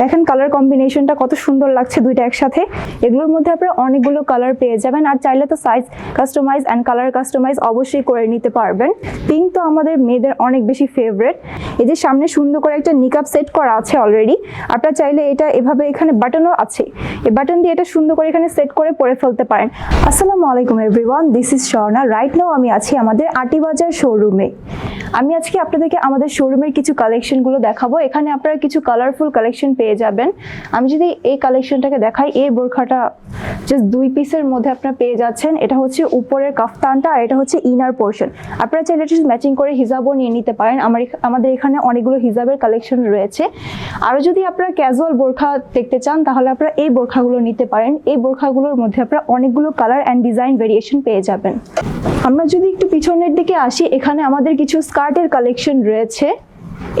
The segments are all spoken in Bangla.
দেখেন কালার কম্বিনেশনটা কত সুন্দর লাগছে দুইটা একসাথে। এগুলোর মধ্যে আপনারা অনেকগুলো কালার পেয়ে যাবেন আর চাইলে তো size customise and colour customise অবশ্যই করে নিতে পারবেন। পিঙ্ক তো আমাদের মেয়েদের অনেক বেশি ফেভারেট এই যে সামনে সুন্দর করে একটা নিকাপ সেট করা আছে অলরেডি আপনারা চাইলে এটা এভাবে এখানে বাটনও আছে। এই বাটন দিয়ে এটা সুন্দর করে এখানে সেট করে পরে ফেলতে পারেন। আসসালামু আলাইকুম everyone this is Swarna right now আমি আছি আমাদের আটিবাজার শোরুমে আমি আজকে আপনাদেরকে আমাদের শোরুমের কিছু কালেকশনগুলো দেখাবো। এখানে আপনারা কিছু কালারফুল কালেকশন পেয়ে যাবেন। আমি যদি এই কালেকশনটাকে দেখাই, এই বোরখাটা জাস্ট দুই পিসের মধ্যে আপনারা পেয়ে যাচ্ছেন। এটা হচ্ছে উপরের কাফতানটা আর এটা হচ্ছে ইনার পোর্শন আপনারা চাইলে এটা ম্যাচিং করে হিজাবও নিয়ে নিতে পারেন। আমার আমাদের এখানে অনেকগুলো হিজাবের কালেকশন রয়েছে। আরও যদি আপনারা ক্যাজুয়াল বোরখা দেখতে চান, তাহলে আপনারা এই বোরখাগুলো নিতে পারেন। এই বোরখাগুলোর মধ্যে আপনারা অনেকগুলো কালার অ্যান্ড ডিজাইন ভেরিয়েশন পেয়ে যাবেন। আমরা যদি একটু পিছনের দিকে আসি, এখানে আমাদের কিছু স্কার্টের কালেকশন রয়েছে।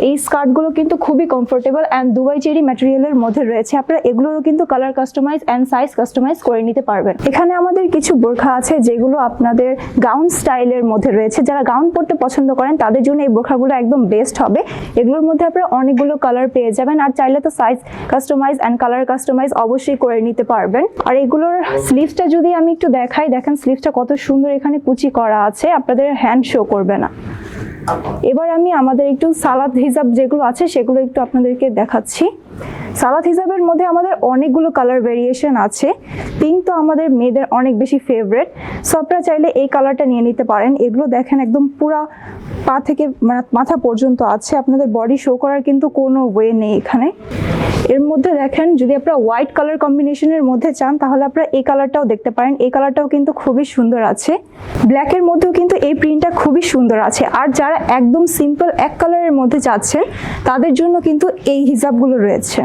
এই স্কার্টগুলো কিন্তু খুবই কমফোর্টেবল অ্যান্ড দুবাই চেরি ম্যাটেরিয়ালের মধ্যে রয়েছে। আপনারা এগুলোরও কিন্তু colour customise and size customise করে নিতে পারবেন। এখানে আমাদের কিছু বোরখা আছে যেগুলো আপনাদের গাউন স্টাইলের মধ্যে রয়েছে। যারা গাউন পরতে পছন্দ করেন, তাদের জন্য এই বোরখাগুলো একদম বেস্ট হবে। এগুলোর মধ্যে আপনারা অনেকগুলো কালার পেয়ে যাবেন আর চাইলে তো size customise and colour customise অবশ্যই করে নিতে পারবেন। আর এগুলোর স্লিভসটা যদি আমি একটু দেখাই, দেখেন স্লিভসটা কত সুন্দর এখানে কুচি করা আছে। আপনাদের হ্যান্ড শো করবে না। এবার আমি আমাদের একটু সালাদ হিসাব যেগুলো আছে সেগুলো একটু আপনাদেরকে দেখাচ্ছি। সালাদ হিসাবের মধ্যে আমাদের অনেকগুলো কালার ভেরিয়েশন আছে। পিঙ্ক তো আমাদের মেয়েদের অনেক বেশি ফেভারেট সো আপনারা চাইলে এই কালারটা নিয়ে নিতে পারেন। এগুলো দেখেন একদম পুরা পা থেকে মানে মাথা পর্যন্ত আছে, আপনাদের বডি শো করার কিন্তু কোনো ওয়ে নেই এখানে। এর মধ্যে দেখেন, যদি আপনারা হোয়াইট কালার কম্বিনেশনের মধ্যে চান, তাহলে আপনারা এই কালারটাও দেখতে পারেন। এই কালারটাও কিন্তু খুবই সুন্দর আছে। ব্ল্যাকের মধ্যেও কিন্তু এই প্রিন্টটা খুবই সুন্দর আছে। আর যারা একদম সিম্পল এক কালারের মধ্যে চাচ্ছেন তাদের জন্য কিন্তু এই হিসাবগুলো রয়েছে।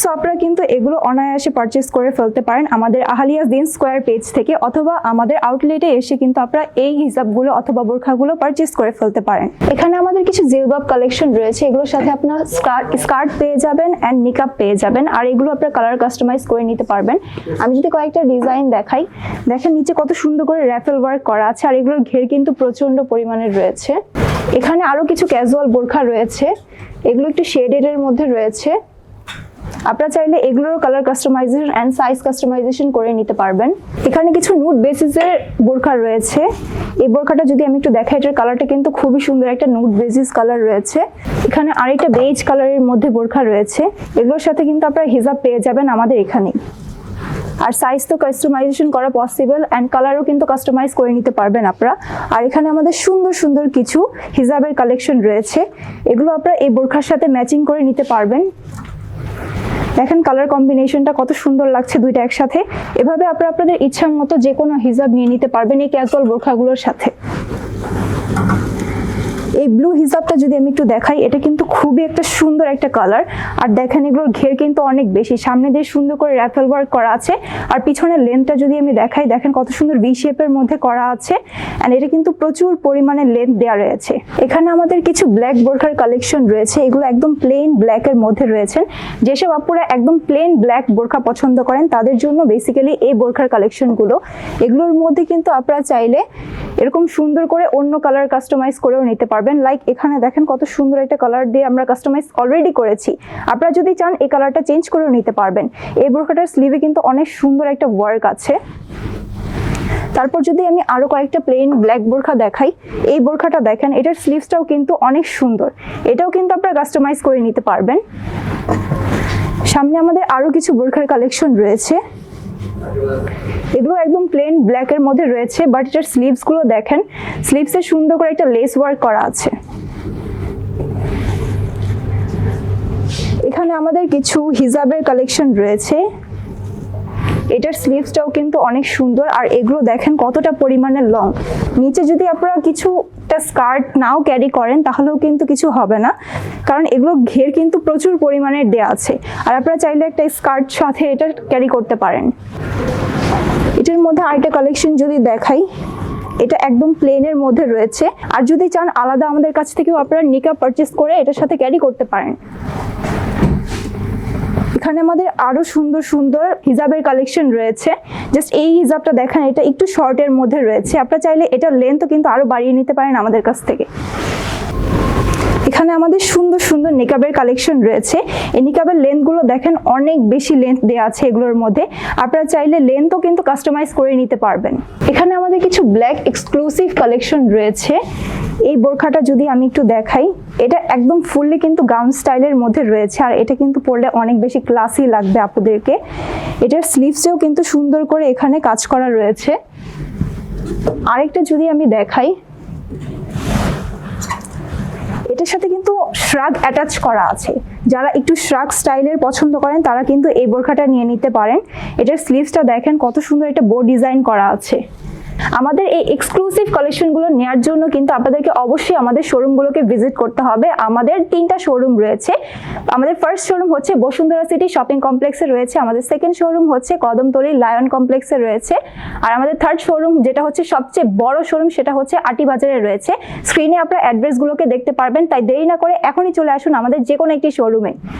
সো আপনারা কিন্তু এগুলো অনায়াসে পারচেস করে ফেলতে পারেন আমাদের আহালিয়া দিন স্কোয়ার পেজ থেকে অথবা আমাদের আউটলেটে এসে কিন্তু আপনারা এই হিসাবগুলো অথবা বোরখাগুলো পারচেস করে ফেলতে পারেন। এখানে আমাদের কিছু জিলবাব কালেকশন রয়েছে, এগুলোর সাথে আপনার স্কার্ট পেয়ে যাবেন অ্যান্ড নিকাপ পেয়ে যাবেন আর এগুলো আপনার কালার কাস্টমাইজ করে নিতে পারবেন। আমি যদি কয়েকটা ডিজাইন দেখাই, দেখেন নিচে কত সুন্দর করে র্যাফেল ওয়ার্ক করা আছে আর এগুলোর ঘের কিন্তু প্রচণ্ড পরিমাণে রয়েছে। এখানে আরও কিছু ক্যাজুয়াল বোরখা রয়েছে, এগুলো একটু শেডেড এর মধ্যে রয়েছে। আপনারা চাইলে এগুলোর colour customisation and size customisation করে নিতে পারবেন। এখানে কিছু নুট বেসিসের বোরখা রয়েছে। এই বোরখাটা যদি আমি একটু দেখাই, এটার কালারটা কিন্তু খুবই সুন্দর একটা নুট বেসিস কালার রয়েছে। এখানে আরেকটা বেজ কালারের মধ্যে বোরখা রয়েছে। এগুলোর সাথে কিন্তু আপনারা হিজাব পেয়ে যাবেন আমাদের এখানেই আর সাইজ তো কাস্টমাইজেশন করা পসিবল অ্যান্ড কালারও কিন্তু কাস্টমাইজ করে নিতে পারবেন আপনারা। আর এখানে আমাদের সুন্দর সুন্দর কিছু হিজাবের কালেকশন রয়েছে। এগুলো আপনারা এই বোরখার সাথে ম্যাচিং করে নিতে পারবেন। দেখেন কালার কম্বিনেশনটা কত সুন্দর লাগছে দুইটা একসাথে। এভাবে আপনারা আপনাদের ইচ্ছা মতো যে কোনো হিজাব নিয়ে নিতে পারবেন এই ক্যাজুয়াল বোরখাগুলোর সাথে। ব্লু হিজাবটা যদি আমি একটু দেখাই, এটা কিন্তু খুবই একটা সুন্দর একটা কালার আর দেখেন এগুলোর ঘের কিন্তু অনেক বেশি। সামনে দিয়ে সুন্দর করে র্যাফেল ওয়ার্ক করা আছে। আর পিছনের লেন্থটা যদি আমি দেখাই, দেখেন কত সুন্দর ভি শেপের মধ্যে করা আছে। অ্যান্ড এটা কিন্তু প্রচুর পরিমাণে লেন্থ দেওয়া রয়েছে। এখানে আমাদের কিছু ব্ল্যাক বোরখার কালেকশন রয়েছে। এগুলো একদম প্লেন ব্ল্যাকের মধ্যে রয়েছেন যেসব আপুরা একদম প্লেন ব্ল্যাক বোরখা পছন্দ করেন, তাদের জন্য বেসিক্যালি এই বোরখার কালেকশনগুলো এগুলোর মধ্যে কিন্তু আপনারা চাইলে এরকম সুন্দর করে অন্য কালার কাস্টমাইজ করেও নিতে পারবেন। লাইক এখানে দেখেন কত সুন্দর একটা কালার দিয়ে আমরা কাস্টমাইজ অলরেডি করেছি। আপনারা যদি চান, এই কালারটা চেঞ্জ করেও নিতে পারবেন। এই বোরখাটার স্লিভে কিন্তু অনেক সুন্দর একটা ওয়ার্ক আছে। তারপর যদি আমি আরও কয়েকটা প্লেন ব্ল্যাক বোরখা দেখাই, এই বোরখাটা দেখেন, এটার স্লিভসটাও কিন্তু অনেক সুন্দর। এটাও কিন্তু আপনারা কাস্টমাইজ করে নিতে পারবেন। সামনে আমাদের আরও কিছু বোরখার কালেকশন রয়েছে। এগুলো একদম প্লেন ব্ল্যাকের মধ্যে রয়েছে বাট এটার স্লিভসগুলো দেখেন স্লিভসে সুন্দর করে একটা লেস ওয়ার্ক করা আছে। এখানে আমাদের কিছু হিজাবের কালেকশন রয়েছে। এটার স্লিভসটাও কিন্তু অনেক সুন্দর, আর এগুলো দেখেন কতটা পরিমাণে লং নিচে যদি আপনারা কিছুটা স্কার্ট নাও ক্যারি করেন, তাহলেও কিন্তু কিছু হবে না, কারণ এগুলো ঘের কিন্তু প্রচুর পরিমাণের দেয়া আছে। আর আপনারা চাইলে একটা স্কার্ট সাথে এটা ক্যারি করতে পারেন। এটার মধ্যে আরেকটা কালেকশন যদি দেখাই, এটা একদম প্লেনের মধ্যে রয়েছে। আর যদি চান আলাদা আমাদের কাছ থেকেও আপনারা নিকা পারচেস করে এটার সাথে ক্যারি করতে পারেন। এখানে আমাদের আরও সুন্দর সুন্দর হিজাবের কালেকশন রয়েছে। জাস্ট এই হিজাবটা দেখেন, এটা একটু শর্টের মধ্যে রয়েছে। আপনারা চাইলে এটার লেন্থও কিন্তু আরও বাড়িয়ে নিতে পারেন আমাদের কাছ থেকে। এখানে আমাদের সুন্দর সুন্দর নিকাবের কালেকশন রয়েছে। এই নিকাবের লেন্থগুলো দেখেন, অনেক বেশি লেন্থ দেওয়া আছে এগুলোর মধ্যে। আপনারা চাইলে লেন্থও কিন্তু কাস্টমাইজ করে নিতে পারবেন। এখানে আমাদের কিছু ব্ল্যাক এক্সক্লুসিভ কালেকশন রয়েছে। এই বোরখাটা যদি আমি একটু দেখাই, এটা একদম ফুললি কিন্তু গাউন স্টাইলের মধ্যে রয়েছে, আর এটা কিন্তু পরলে অনেক বেশি ক্লাসি লাগবে আপুদেরকে। এটার স্লিভসেও কিন্তু সুন্দর করে এখানে কাজ করা রয়েছে। আরেকটা যদি আমি দেখাই, এটার সাথে কিন্তু শ্রাগ অ্যাটাচ করা আছে। যারা একটু শ্রাগ স্টাইলের পছন্দ করেন, তারা কিন্তু এই বোরখাটা নিয়ে নিতে পারেন। এটার স্লিভসটা দেখেন কত সুন্দর একটা বোর্ড ডিজাইন করা আছে। আমাদের এই এক্সক্লুসিভ কালেকশনগুলো নেওয়ার জন্য কিন্তু আপনাদেরকে অবশ্যই আমাদের শোরুমগুলোকে ভিজিট করতে হবে। আমাদের তিনটা শোরুম রয়েছে। আমাদের ফার্স্ট শোরুম হচ্ছে বসুন্ধরা সিটি শপিং কমপ্লেক্সে রয়েছে। আমাদের সেকেন্ড শোরুম হচ্ছে কদমতলী লায়ন কমপ্লেক্সে রয়েছে। আর আমাদের থার্ড শোরুম যেটা হচ্ছে সবচেয়ে বড় শোরুম সেটা হচ্ছে আটি বাজারে রয়েছে। স্ক্রিনে আপনার অ্যাড্রেসগুলোকে দেখতে পারবেন। তাই দেরি না করে এখনই চলে আসুন আমাদের যে কোনো একটি শোরুমে